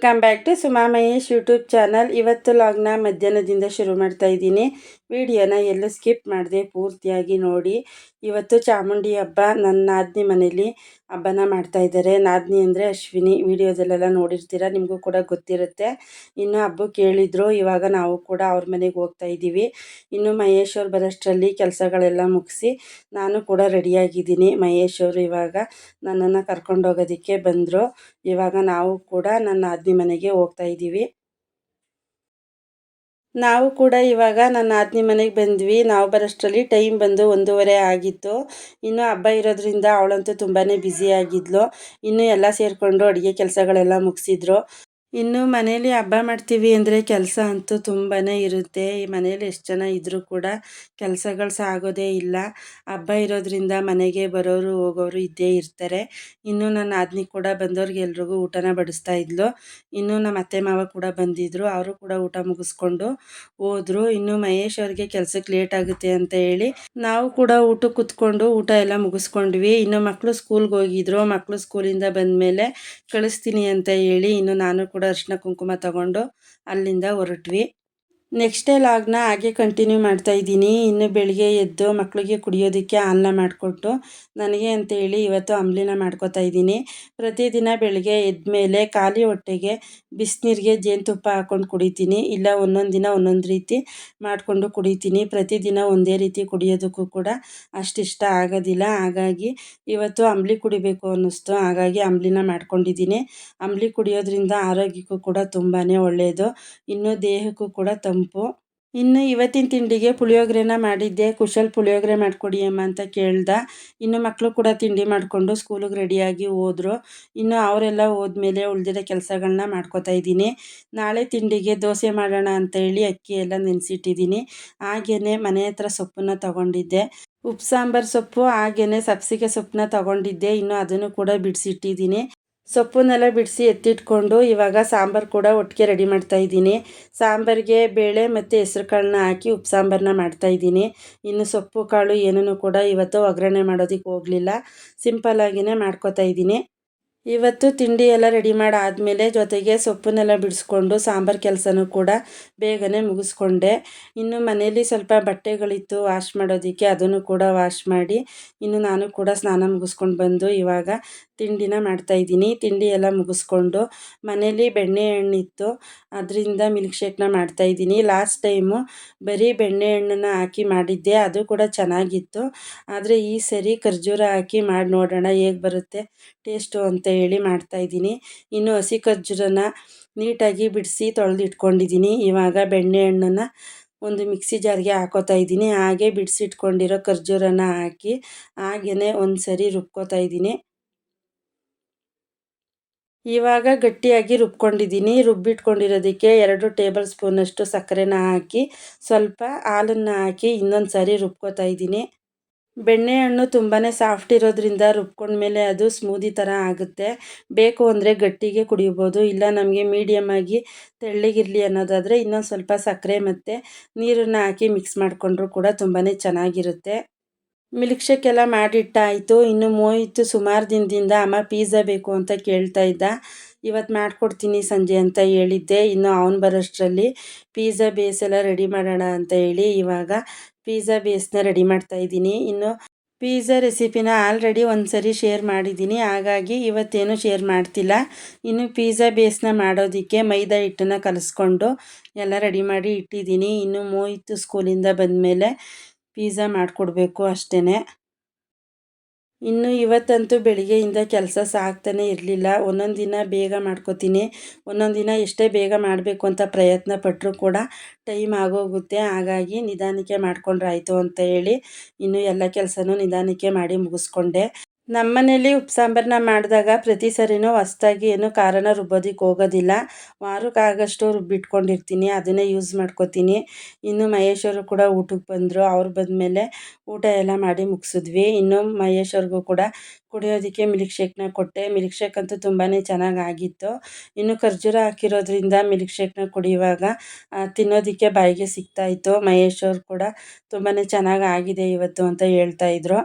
Welcome back to Suma YouTube channel ಇವತ್ತು ಲಾಗ್ನ ಮಧ್ಯಾಹ್ನದಿಂದ ಶುರು ಮಾಡ್ತಾ ಇದ್ದೀನಿ. ವಿಡಿಯೋನ ಎಲ್ಲೂ ಸ್ಕಿಪ್ ಮಾಡಿದೆ ಪೂರ್ತಿಯಾಗಿ ನೋಡಿ. ಇವತ್ತು ಚಾಮುಂಡಿ ಹಬ್ಬ. ನನ್ನ ನಾದಿನಿ ಮನೇಲಿ ಹಬ್ಬನ ಮಾಡ್ತಾ ಇದ್ದಾರೆ ನಾದಿನಿ ಅಂದರೆ ಅಶ್ವಿನಿ. ವಿಡಿಯೋದಲ್ಲೆಲ್ಲ ನೋಡಿರ್ತೀರ? ನಿಮಗೂ ಕೂಡ ಗೊತ್ತಿರುತ್ತೆ. ಇನ್ನು ಹಬ್ಬ ಕೇಳಿದ್ರು. ಇವಾಗ ನಾವು ಕೂಡ ಅವ್ರ ಮನೆಗೆ ಹೋಗ್ತಾ ಇದ್ದೀವಿ ಇನ್ನು ಮಹೇಶ್ ಅವ್ರು ಬರೋಷ್ಟರಲ್ಲಿ ಕೆಲಸಗಳೆಲ್ಲ ಮುಗಿಸಿ ನಾನು ಕೂಡ ರೆಡಿಯಾಗಿದ್ದೀನಿ ಮಹೇಶ್ ಅವರು ಇವಾಗ ನನ್ನನ್ನು ಕರ್ಕೊಂಡೋಗೋದಕ್ಕೆ ಬಂದರು. ಇವಾಗ ನಾವು ಕೂಡ ನನ್ನ ನಾದಿನಿ ಮನೆಗೆ ಹೋಗ್ತಾ ಇದ್ದೀವಿ ನಾವು ಕೂಡ ಇವಾಗ ನನ್ನ ಆತ್ನಿ ಮನೆಗೆ ಬಂದ್ವಿ. ನಾವು ಬರೋಷ್ಟರಲ್ಲಿ ಟೈಮ್ ಬಂದು ಒಂದೂವರೆ ಆಗಿತ್ತು. ಇನ್ನು ಹಬ್ಬ ಇರೋದ್ರಿಂದ ಅವಳಂತೂ ತುಂಬಾ ಬ್ಯುಸಿ ಆಗಿದ್ಲು. ಇನ್ನು ಎಲ್ಲ ಸೇರಿಕೊಂಡು ಅಡುಗೆ ಕೆಲಸಗಳೆಲ್ಲ ಮುಗಿಸಿದ್ರು. ಇನ್ನು ಮನೇಲಿ ಹಬ್ಬ ಮಾಡ್ತೀವಿ ಅಂದರೆ ಕೆಲಸ ಅಂತೂ ತುಂಬಾ ಇರುತ್ತೆ. ಈ ಮನೇಲಿ ಎಷ್ಟು ಜನ ಇದ್ದರೂ ಕೂಡ ಕೆಲಸಗಳು ಸಾಗೋದೇ ಇಲ್ಲ. ಹಬ್ಬ ಇರೋದ್ರಿಂದ ಮನೆಗೆ ಬರೋರು, ಹೋಗೋರು ಇದ್ದೇ ಇರ್ತಾರೆ. ಇನ್ನು ನನ್ನ ಆದ್ನಿ ಕೂಡ ಬಂದವ್ರಿಗೆ ಎಲ್ರಿಗೂ ಊಟನ ಬಡಿಸ್ತಾ ಇದ್ಲು. ಇನ್ನು ನಮ್ಮ ಅತ್ತೆ ಮಾವ ಕೂಡ ಬಂದಿದ್ದರು ಅವರು ಕೂಡ ಊಟ ಮುಗಿಸ್ಕೊಂಡು ಹೋದರು. ಇನ್ನು ಮಹೇಶ್ ಅವ್ರಿಗೆ ಕೆಲಸಕ್ಕೆ ಲೇಟ್ ಆಗುತ್ತೆ ಅಂತ ಹೇಳಿ ನಾವು ಕೂಡ ಊಟಕ್ಕೆ ಕುತ್ಕೊಂಡು ಊಟ ಎಲ್ಲ ಮುಗಿಸ್ಕೊಂಡ್ವಿ. ಇನ್ನು ಮಕ್ಕಳು ಸ್ಕೂಲ್ಗೆ ಹೋಗಿದ್ರು. ಮಕ್ಕಳು ಸ್ಕೂಲಿಂದ ಬಂದಮೇಲೆ ಕಳಿಸ್ತೀನಿ ಅಂತ ಹೇಳಿ ಇನ್ನು ನಾನು ಅರಿಶಿನ ಕುಂಕುಮ ತಗೊಂಡು ಅಲ್ಲಿಂದ ಹೊರಟ್ವಿ. ನೆಕ್ಸ್ಟ್ ಡೇ ಲಾಗ್ನ ಹಾಗೆ ಕಂಟಿನ್ಯೂ ಮಾಡ್ತಾ ಇದ್ದೀನಿ. ಇನ್ನು ಬೆಳಿಗ್ಗೆ ಎದ್ದು ಮಕ್ಕಳಿಗೆ ಕುಡಿಯೋದಕ್ಕೆ ಅನ್ನ ಮಾಡಿಕೊಟ್ಟು ನನಗೆ ಅಂತೇಳಿ ಇವತ್ತು ಅಂಬ್ಲಿನ ಮಾಡ್ಕೋತಾ ಇದ್ದೀನಿ. ಪ್ರತಿದಿನ ಬೆಳಿಗ್ಗೆ ಎದ್ದ ಮೇಲೆ ಖಾಲಿ ಹೊಟ್ಟೆಗೆ ಬಿಸಿನೀರಿಗೆ ಜೇನುತುಪ್ಪ ಹಾಕ್ಕೊಂಡು ಕುಡಿತೀನಿ. ಇಲ್ಲ ಒಂದೊಂದು ದಿನ ಒಂದೊಂದು ರೀತಿ ಮಾಡಿಕೊಂಡು ಕುಡಿತೀನಿ. ಪ್ರತಿದಿನ ಒಂದೇ ರೀತಿ ಕುಡಿಯೋದಕ್ಕೂ ಕೂಡ ಅಷ್ಟಿಷ್ಟ ಆಗೋದಿಲ್ಲ. ಹಾಗಾಗಿ ಇವತ್ತು ಅಂಬ್ಲಿ ಕುಡಿಬೇಕು ಅನ್ನಿಸ್ತು. ಹಾಗಾಗಿ ಅಂಬ್ಲಿನ ಮಾಡ್ಕೊಂಡಿದ್ದೀನಿ. ಅಂಬ್ಲಿ ಕುಡಿಯೋದ್ರಿಂದ ಆರೋಗ್ಯಕ್ಕೂ ಕೂಡ ತುಂಬಾ ಒಳ್ಳೆಯದು ಇನ್ನು ದೇಹಕ್ಕೂ ಕೂಡ ತಂಪು ಇನ್ನು ಇವತ್ತಿನ ತಿಂಡಿಗೆ ಪುಳಿಯೋಗರೆನ ಮಾಡಿದ್ದೆ. ಕುಶಲ್ ಪುಳಿಯೋಗರೆ ಮಾಡಿಕೊಡಿ ಅಮ್ಮ ಅಂತ ಕೇಳ್ದ. ಇನ್ನು ಮಕ್ಕಳು ಕೂಡ ತಿಂಡಿ ಮಾಡಿಕೊಂಡು ಸ್ಕೂಲಿಗೆ ರೆಡಿಯಾಗಿ ಹೋದರು. ಇನ್ನು ಅವರೆಲ್ಲ ಹೋದ್ಮೇಲೆ ಉಳಿದಿರೋ ಕೆಲಸಗಳನ್ನ ಮಾಡ್ಕೋತಾ ಇದ್ದೀನಿ. ನಾಳೆ ತಿಂಡಿಗೆ ದೋಸೆ ಮಾಡೋಣ ಅಂತ ಹೇಳಿ ಅಕ್ಕಿ ಎಲ್ಲ ನೆನೆಸಿಟ್ಟಿದ್ದೀನಿ. ಹಾಗೆಯೇ ಮನೆ ಹತ್ರ ಸೊಪ್ಪನ್ನು ತಗೊಂಡಿದ್ದೆ. ಉಪ್ಪು ಸಾಂಬಾರು ಸೊಪ್ಪು ಹಾಗೆಯೇ ಸಬ್ಸಿಗೆ ಸೊಪ್ಪನ್ನ ತಗೊಂಡಿದ್ದೆ. ಇನ್ನು ಅದನ್ನು ಕೂಡ ಬಿಡಿಸಿಟ್ಟಿದ್ದೀನಿ. ಸೊಪ್ಪನ್ನೆಲ್ಲ ಬಿಡಿಸಿ ಎತ್ತಿಟ್ಕೊಂಡು ಇವಾಗ ಸಾಂಬಾರು ಕೂಡ ಒಟ್ಟಿಗೆ ರೆಡಿ ಮಾಡ್ತಾ ಇದ್ದೀನಿ. ಸಾಂಬಾರಿಗೆ ಬೇಳೆ ಮತ್ತು ಹೆಸ್ರು ಕಾಳನ್ನ ಹಾಕಿ ಉಪ್ಪು ಸಾಂಬಾರನ್ನ ಮಾಡ್ತಾಯಿದ್ದೀನಿ ಇನ್ನು ಸೊಪ್ಪು, ಕಾಳು ಏನೂ ಕೂಡ ಇವತ್ತು ಒಗ್ಗರಣೆ ಮಾಡೋದಕ್ಕೆ ಹೋಗಲಿಲ್ಲ. ಸಿಂಪಲ್ಲಾಗಿಯೇ ಮಾಡ್ಕೋತಾ ಇದ್ದೀನಿ. ಇವತ್ತು ತಿಂಡಿ ಎಲ್ಲ ರೆಡಿ ಮಾಡಿ ಆದಮೇಲೆ ಜೊತೆಗೆ ಸೊಪ್ಪನ್ನೆಲ್ಲ ಬಿಡಿಸ್ಕೊಂಡು ಸಾಂಬಾರು ಕೆಲಸನೂ ಕೂಡ ಬೇಗನೆ ಮುಗಿಸ್ಕೊಂಡೆ. ಇನ್ನು ಮನೇಲಿ ಸ್ವಲ್ಪ ಬಟ್ಟೆಗಳಿತ್ತು ವಾಶ್ ಮಾಡೋದಕ್ಕೆ ಅದನ್ನು ಕೂಡ ವಾಶ್ ಮಾಡಿ ಇನ್ನು ನಾನು ಕೂಡ ಸ್ನಾನ ಮುಗಿಸ್ಕೊಂಡು ಬಂದು ಇವಾಗ ತಿಂಡಿನ ಮಾಡ್ತಾಯಿದ್ದೀನಿ ತಿಂಡಿ ಎಲ್ಲ ಮುಗಿಸ್ಕೊಂಡು ಮನೇಲಿ ಬೆಣ್ಣೆ ಹಣ್ಣಿತ್ತು, ಅದರಿಂದ ಮಿಲ್ಕ್ ಶೇಕ್ನ ಮಾಡ್ತಾಯಿದ್ದೀನಿ ಲಾಸ್ಟ್ ಟೈಮು ಬರೀ ಬೆಣ್ಣೆ ಹಣ್ಣನ್ನು ಹಾಕಿ ಮಾಡಿದ್ದೆ, ಅದು ಕೂಡ ಚೆನ್ನಾಗಿತ್ತು. ಆದರೆ ಈ ಸರಿ ಖರ್ಜೂರ ಹಾಕಿ ಮಾಡಿ ನೋಡೋಣ ಹೇಗೆ ಬರುತ್ತೆ, ಟೇಸ್ಟು ಅಂತ ಹೇಳಿ ಮಾಡ್ತಾಯಿದ್ದೀನಿ ಇನ್ನು ಹಸಿ ಖರ್ಜೂರನ ನೀಟಾಗಿ ಬಿಡಿಸಿ ತೊಳೆದು ಇಟ್ಕೊಂಡಿದ್ದೀನಿ ಇವಾಗ ಬೆಣ್ಣೆ ಹಣ್ಣನ್ನು ಒಂದು ಮಿಕ್ಸಿ ಜಾರ್ಗೆ ಹಾಕೋತಾ ಇದ್ದೀನಿ. ಹಾಗೆ ಬಿಡಿಸಿಟ್ಕೊಂಡಿರೋ ಖರ್ಜೂರನ ಹಾಕಿ ಹಾಗೆಯೇ ಒಂದು ಸರಿ ರುಬ್ಕೋತಾ ಇದ್ದೀನಿ. ಇವಾಗ ಗಟ್ಟಿಯಾಗಿ ರುಬ್ಕೊಂಡಿದ್ದೀನಿ. ರುಬ್ಬಿಟ್ಕೊಂಡಿರೋದಕ್ಕೆ ಎರಡು ಟೇಬಲ್ ಸ್ಪೂನಷ್ಟು ಸಕ್ಕರೆನ ಹಾಕಿ ಸ್ವಲ್ಪ ಹಾಲನ್ನು ಹಾಕಿ ಇನ್ನೊಂದು ಸಾರಿ ರುಬ್ಕೋತಾ ಇದ್ದೀನಿ. ಬೆಣ್ಣೆಹಣ್ಣು ತುಂಬಾ ಸಾಫ್ಟ್ ಇರೋದ್ರಿಂದ ರುಬ್ಕೊಂಡ್ಮೇಲೆ ಅದು ಸ್ಮೂದಿ ಥರ ಆಗುತ್ತೆ. ಬೇಕು ಅಂದರೆ ಗಟ್ಟಿಗೆ ಕುಡಿಬೋದು, ಇಲ್ಲ ನಮಗೆ ಮೀಡಿಯಮ್ ಆಗಿ ತೆಳ್ಳಗಿರಲಿ ಅನ್ನೋದಾದರೆ ಇನ್ನೊಂದು ಸ್ವಲ್ಪ ಸಕ್ಕರೆ ಮತ್ತು ನೀರನ್ನು ಹಾಕಿ ಮಿಕ್ಸ್ ಮಾಡಿಕೊಂಡ್ರೂ ಕೂಡ ತುಂಬಾ ಚೆನ್ನಾಗಿರುತ್ತೆ. ಮಿಲ್ಕ್ ಶೇಕ್ ಎಲ್ಲ ಮಾಡಿಟ್ಟಾಯಿತು. ಇನ್ನು ಮೋಯಿತು ಸುಮಾರು ದಿನದಿಂದ, ಅಮ್ಮ ಪಿಜ್ಜಾ ಬೇಕು ಅಂತ ಕೇಳ್ತಾ ಇದ್ದ. ಇವತ್ತು ಮಾಡಿಕೊಡ್ತೀನಿ ಸಂಜೆ ಅಂತ ಹೇಳಿದ್ದೆ. ಇನ್ನು ಅವನು ಬರೋಷ್ಟರಲ್ಲಿ ಪಿಜ್ಜಾ ಬೇಸ್ ಎಲ್ಲ ರೆಡಿ ಮಾಡೋಣ ಅಂತ ಹೇಳಿ ಇವಾಗ ಪಿಜ್ಜಾ ಬೇಸ್ನ ರೆಡಿ ಮಾಡ್ತಾ ಇದ್ದೀನಿ. ಇನ್ನು ಪಿಝಾ ರೆಸಿಪಿನ ಆಲ್ರೆಡಿ ಒಂದು ಸರಿ ಶೇರ್ ಮಾಡಿದ್ದೀನಿ. ಹಾಗಾಗಿ ಇವತ್ತೇನು ಶೇರ್ ಮಾಡ್ತಿಲ್ಲ. ಇನ್ನು ಪಿಜ್ಜಾ ಬೇಸ್ನ ಮಾಡೋದಕ್ಕೆ ಮೈದಾ ಹಿಟ್ಟನ್ನು ಕಲಿಸ್ಕೊಂಡು ಎಲ್ಲ ರೆಡಿ ಮಾಡಿ ಇಟ್ಟಿದ್ದೀನಿ. ಇನ್ನು ಮೋಹಿತ್ ಸ್ಕೂಲಿಂದ ಬಂದಮೇಲೆ ಪಿಝಾ ಮಾಡಿಕೊಡ್ಬೇಕು ಅಷ್ಟೇ ಇನ್ನು ಇವತ್ತಂತೂ ಬೆಳಿಗ್ಗೆಯಿಂದ ಕೆಲಸ ಸಾಕ್ತಾನೆ ಇರಲಿಲ್ಲ. ಒಂದೊಂದು ದಿನ ಬೇಗ ಮಾಡ್ಕೋತೀನಿ. ಒಂದೊಂದು ದಿನ ಎಷ್ಟೇ ಬೇಗ ಮಾಡಬೇಕು ಅಂತ ಪ್ರಯತ್ನ ಪಟ್ಟರೂ ಕೂಡ ಟೈಮ್ ಆಗೋಗುತ್ತೆ. ಹಾಗಾಗಿ ನಿಧಾನಕ್ಕೆ ಮಾಡ್ಕೊಂಡ್ರಾಯಿತು ಅಂತ ಹೇಳಿ ಇನ್ನು ಎಲ್ಲ ಕೆಲಸನೂ ನಿಧಾನಕ್ಕೆ ಮಾಡಿ ಮುಗಿಸ್ಕೊಂಡೆ. ನಮ್ಮ ಮನೆಯಲ್ಲಿ ಸಾಂಬಾರನ್ನ ಮಾಡಿದಾಗ ಪ್ರತಿ ಸರಿನೂ ಹೊಸ್ದಾಗಿ ಏನು ಖಾರನ ರುಬ್ಬೋದಕ್ಕೆ ಹೋಗೋದಿಲ್ಲ. ವಾರಕ್ಕಾಗಷ್ಟು ರುಬ್ಬಿಟ್ಕೊಂಡಿರ್ತೀನಿ, ಅದನ್ನೇ ಯೂಸ್ ಮಾಡ್ಕೋತೀನಿ. ಇನ್ನು ಮಹೇಶವರು ಕೂಡ ಊಟಕ್ಕೆ ಬಂದರು. ಅವ್ರು ಬಂದಮೇಲೆ ಊಟ ಎಲ್ಲ ಮಾಡಿ ಮುಗಿಸಿದ್ವಿ. ಇನ್ನು ಮಹೇಶವ್ರಿಗೂ ಕೂಡ ಕುಡಿಯೋದಕ್ಕೆ ಮಿಲ್ಕ್ ಶೇಕ್ನ ಕೊಟ್ಟೆ. ಮಿಲ್ಕ್ ಶೇಕ್ ಅಂತೂ ತುಂಬಾ ಚೆನ್ನಾಗಿ ಆಗಿತ್ತು. ಇನ್ನು ಖರ್ಜೂರ ಹಾಕಿರೋದ್ರಿಂದ ಮಿಲ್ಕ್ ಶೇಕ್ನ ಕುಡಿಯುವಾಗ ತಿನ್ನೋದಕ್ಕೆ ಬಾಯಿಗೆ ಸಿಗ್ತಾಯಿತ್ತು ಮಹೇಶ್ ಅವರು ಕೂಡ ತುಂಬಾ ಚೆನ್ನಾಗಿ ಆಗಿದೆ ಇವತ್ತು ಅಂತ ಹೇಳ್ತಾಯಿದ್ರು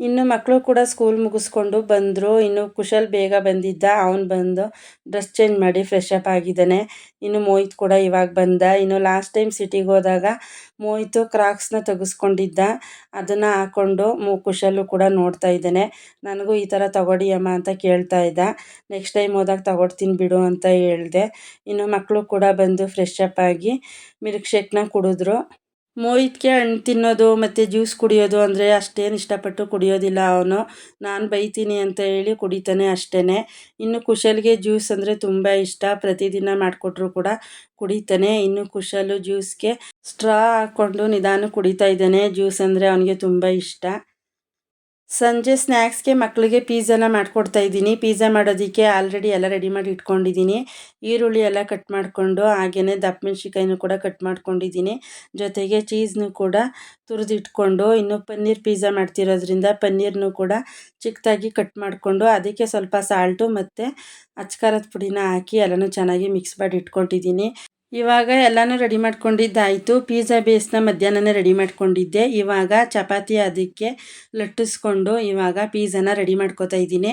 ಇನ್ನು ಮಕ್ಕಳು ಕೂಡ ಸ್ಕೂಲ್ ಮುಗಿಸ್ಕೊಂಡು ಬಂದರು. ಇನ್ನು ಕುಶಲ್ ಬೇಗ ಬಂದಿದ್ದ. ಅವನು ಬಂದು ಡ್ರೆಸ್ ಚೇಂಜ್ ಮಾಡಿ ಫ್ರೆಶ್ ಅಪ್ ಆಗಿದ್ದಾನೆ. ಇನ್ನು ಮೋಹಿತ್ ಕೂಡ ಇವಾಗ ಬಂದ. ಇನ್ನು ಲಾಸ್ಟ್ ಟೈಮ್ ಸಿಟಿಗೆ ಹೋದಾಗ ಮೋಹಿತು ಕ್ರಾಕ್ಸ್ನ ತೆಗೆಸ್ಕೊಂಡಿದ್ದ. ಅದನ್ನು ಹಾಕ್ಕೊಂಡು ಮು, ಕುಶಲು ಕೂಡ ನೋಡ್ತಾ ಇದ್ದಾನೆ. ನನಗೂ ಈ ಥರ ತಗೊಡಿ ಅಮ್ಮ ಅಂತ ಕೇಳ್ತಾ ಇದ್ದ. ನೆಕ್ಸ್ಟ್ ಟೈಮ್ ಹೋದಾಗ ತಗೊಡ್ತೀನಿ ಬಿಡು ಅಂತ ಹೇಳಿದೆ. ಇನ್ನು ಮಕ್ಕಳು ಕೂಡ ಬಂದು ಫ್ರೆಶ್ ಅಪ್ ಆಗಿ ಮಿಲ್ಕ್ ಶೇಕ್ನ ಕುಡಿದ್ರು. ಮೋಹಿತ್ಗೆ ಹಣ್ಣು ತಿನ್ನೋದು ಮತ್ತು ಜ್ಯೂಸ್ ಕುಡಿಯೋದು ಅಂದರೆ ಅಷ್ಟೇನು ಇಷ್ಟಪಟ್ಟು ಕುಡಿಯೋದಿಲ್ಲ ಅವನು. ನಾನು ಬೈತೀನಿ ಅಂತ ಹೇಳಿ ಕುಡಿತಾನೆ ಅಷ್ಟೇ ಇನ್ನು ಕುಶಲ್ಗೆ ಜ್ಯೂಸ್ ಅಂದರೆ ತುಂಬ ಇಷ್ಟ. ಪ್ರತಿದಿನ ಮಾಡಿಕೊಟ್ರು ಕೂಡ ಕುಡಿತಾನೆ. ಇನ್ನು ಕುಶಲು ಜ್ಯೂಸ್ಗೆ ಸ್ಟ್ರಾ ಹಾಕ್ಕೊಂಡು ನಿಧಾನ ಕುಡಿತಾ ಇದ್ದಾನೆ. ಜ್ಯೂಸ್ ಅಂದರೆ ಅವನಿಗೆ ತುಂಬ ಇಷ್ಟ. ಸಂಜೆ ಸ್ನ್ಯಾಕ್ಸ್ಗೆ ಮಕ್ಕಳಿಗೆ ಪೀಝಾನ ಮಾಡಿಕೊಡ್ತಾ ಇದ್ದೀನಿ. ಪೀಝಾ ಮಾಡೋದಕ್ಕೆ ಆಲ್ರೆಡಿ ಎಲ್ಲ ರೆಡಿ ಮಾಡಿ ಇಟ್ಕೊಂಡಿದ್ದೀನಿ. ಈರುಳ್ಳಿ ಎಲ್ಲ ಕಟ್ ಮಾಡಿಕೊಂಡು ಹಾಗೆಯೇ ದಪ್ಪ ಮೆಣಸಿಕಾಯಿನೂ ಕೂಡ ಕಟ್ ಮಾಡ್ಕೊಂಡಿದ್ದೀನಿ. ಜೊತೆಗೆ ಚೀಸ್ನು ಕೂಡ ತುರಿದಿಟ್ಕೊಂಡು, ಇನ್ನು ಪನ್ನೀರ್ ಪೀಝಾ ಮಾಡ್ತಿರೋದ್ರಿಂದ ಪನ್ನೀರ್ನು ಕೂಡ ಚಿಕ್ಕದಾಗಿ ಕಟ್ ಮಾಡಿಕೊಂಡು, ಅದಕ್ಕೆ ಸ್ವಲ್ಪ ಸಾಲ್ಟು ಮತ್ತು ಅಚ್ಕಾರದ ಪುಡಿನ ಹಾಕಿ, ಎಲ್ಲನೂ ಚೆನ್ನಾಗಿ ಮಿಕ್ಸ್ ಮಾಡಿ ಇಟ್ಕೊಂಡಿದ್ದೀನಿ. ಇವಾಗ ಎಲ್ಲನೂ ರೆಡಿ ಮಾಡ್ಕೊಂಡಿದ್ದಾಯಿತು. ಪಿಜ್ಜಾ ಬೇಸ್ನ ಮಧ್ಯಾಹ್ನನೇ ರೆಡಿ ಮಾಡ್ಕೊಂಡಿದ್ದೆ. ಇವಾಗ ಚಪಾತಿ ಅದಕ್ಕೆ ಲಟ್ಟಿಸ್ಕೊಂಡು ಇವಾಗ ಪಿಜ್ಜಾನ ರೆಡಿ ಮಾಡ್ಕೋತಾ ಇದ್ದೀನಿ.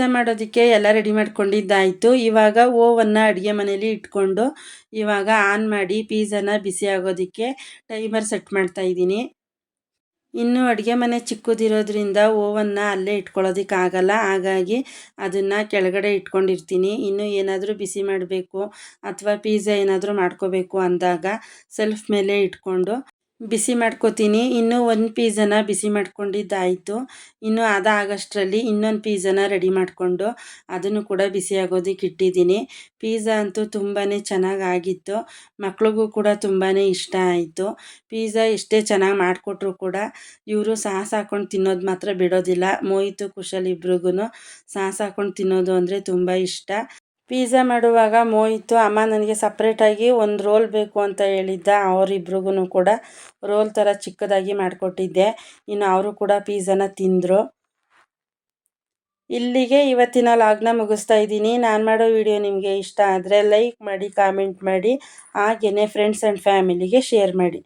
ಪಿಜ್ಜಾ ಮಾಡೋದಕ್ಕೆ ಎಲ್ಲ ರೆಡಿ ಮಾಡ್ಕೊಂಡಿದ್ದಾಯಿತು. ಇವಾಗ ಓವನ್ನು ಅಡುಗೆ ಮನೇಲಿ ಇಟ್ಕೊಂಡು ಇವಾಗ ಆನ್ ಮಾಡಿ ಪೀಝನ ಬಿಸಿ ಆಗೋದಕ್ಕೆ ಟೈಮರ್ ಸೆಟ್ ಮಾಡ್ತಾ ಇದ್ದೀನಿ. ಇನ್ನು ಅಡುಗೆ ಮನೆ ಚಿಕ್ಕದಿರೋದ್ರಿಂದ ಓವನ್ನು ಅಲ್ಲೇ ಇಟ್ಕೊಳ್ಳೋದಕ್ಕಾಗಲ್ಲ ಹಾಗಾಗಿ ಅದನ್ನು ಕೆಳಗಡೆ ಇಟ್ಕೊಂಡಿರ್ತೀನಿ. ಇನ್ನು ಏನಾದರೂ ಬಿಸಿ ಮಾಡಬೇಕು ಅಥವಾ ಪೀಝಾ ಏನಾದರೂ ಮಾಡ್ಕೋಬೇಕು ಅಂದಾಗ ಸೆಲ್ಫ್ ಮೇಲೆ ಇಟ್ಕೊಂಡು ಬಿಸಿ ಮಾಡ್ಕೋತೀನಿ. ಇನ್ನೂ ಒಂದು ಪೀಸನ್ನು ಬಿಸಿ ಮಾಡ್ಕೊಂಡಿದ್ದಾಯಿತು. ಇನ್ನು ಅದಾಗಷ್ಟರಲ್ಲಿ ಇನ್ನೊಂದು ಪೀಸನ್ನ ರೆಡಿ ಮಾಡಿಕೊಂಡು ಅದನ್ನು ಕೂಡ ಬಿಸಿ ಆಗೋದಕ್ಕೆ ಇಟ್ಟಿದ್ದೀನಿ. ಪೀಝಾ ಅಂತೂ ತುಂಬಾ ಚೆನ್ನಾಗಾಗಿತ್ತು ಮಕ್ಳಿಗೂ ಕೂಡ ತುಂಬಾ ಇಷ್ಟ ಆಯಿತು. ಪೀಝಾ ಎಷ್ಟೇ ಚೆನ್ನಾಗಿ ಮಾಡಿಕೊಟ್ರು ಕೂಡ ಇವರು ಸಾಸ್ ಹಾಕೊಂಡು ತಿನ್ನೋದು ಮಾತ್ರ ಬಿಡೋದಿಲ್ಲ. ಮೋಹಿತು ಕುಶಲ್ ಇಬ್ರಿಗೂ ಸಾಸ್ ಹಾಕೊಂಡು ತಿನ್ನೋದು ಅಂದರೆ ತುಂಬ ಇಷ್ಟ. ಪಿಜ್ಜಾ ಮಾಡುವಾಗ ಮೋಹಿತು, ಅಮ್ಮ, ನನಗೆ ಸಪ್ರೇಟಾಗಿ ಒಂದು ರೋಲ್ ಬೇಕು ಅಂತ ಹೇಳಿದ್ದ ಅವರಿಬ್ರಿಗೂ ಕೂಡ ರೋಲ್ ಥರ ಚಿಕ್ಕದಾಗಿ ಮಾಡಿಕೊಟ್ಟಿದ್ದೆ. ಇನ್ನು ಅವರು ಕೂಡ ಪಿಜ್ಜಾನ ತಿಂದರು. ಇಲ್ಲಿಗೆ ಇವತ್ತಿನ ಲಾಗ್ನ ಮುಗಿಸ್ತಾ ಇದ್ದೀನಿ. ನಾನು ಮಾಡೋ ವಿಡಿಯೋ ನಿಮಗೆ ಇಷ್ಟ ಆದರೆ ಲೈಕ್ ಮಾಡಿ ಕಾಮೆಂಟ್ ಮಾಡಿ ಹಾಗೆಯೇ ಫ್ರೆಂಡ್ಸ್ ಆ್ಯಂಡ್ ಫ್ಯಾಮಿಲಿಗೆ ಶೇರ್ ಮಾಡಿ.